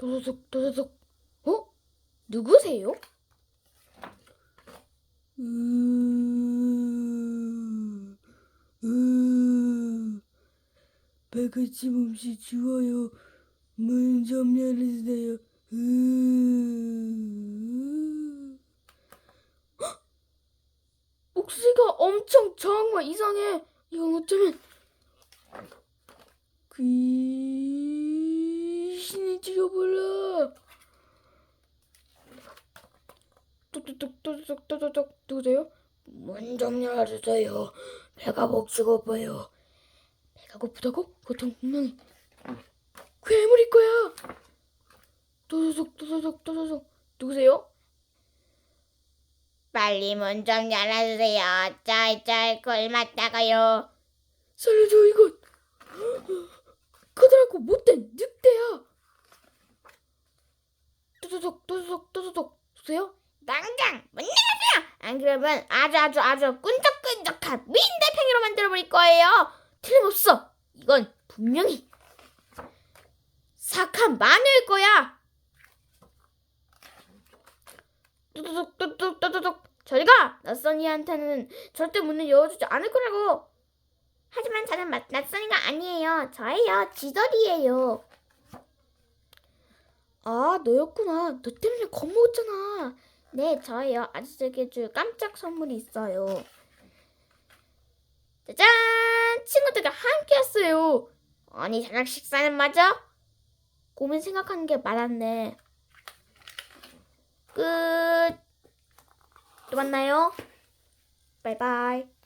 도도독 도도독. 어? 누구세요? 음, 음, 배가침없이 추워요. 문 좀 열어주세요. 음, 목소리가 엄청 정말 이상해. 이건 어쩌면 귀신이 죽여볼라. 뚝뚝뚝 뚝뚝뚝 뚝뚝뚝 누구세요? 문 좀 열어주세요. 배가 먹지 고파요. 배가 고프다고? 그것은 분명히 괴물일 거야. 도도독 도도독 도도독 누구세요? 빨리 문 좀 열어주세요. 짤짤 굶었다가요. 살려줘 이건 커다랗고 못된 늑대야. 도도독 도도독 도도독 누구세요? 당장 문 열어주세요. 안 그러면 아주 아주 아주 끈적끈적한 민달팽이로 만들어버릴 거예요. 틀림없어. 이건 분명히 사악한 마녀일 거야. 도도독 저리가 낯선이한테는 절대 문을 열어주지 않을 거라고. 하지만 저는 마- 낯선이가 아니에요. 저예요. 지돌이에요. 아 너였구나. 너 때문에 겁먹었잖아. 네, 저예요. 아저씨에게 줄 깜짝 선물이 있어요. 짜잔! 친구들과 함께했어요. 아니, 저녁 식사는 맞아? 고민 생각하는 게 많았네. 끝. 또 만나요. 바이바이.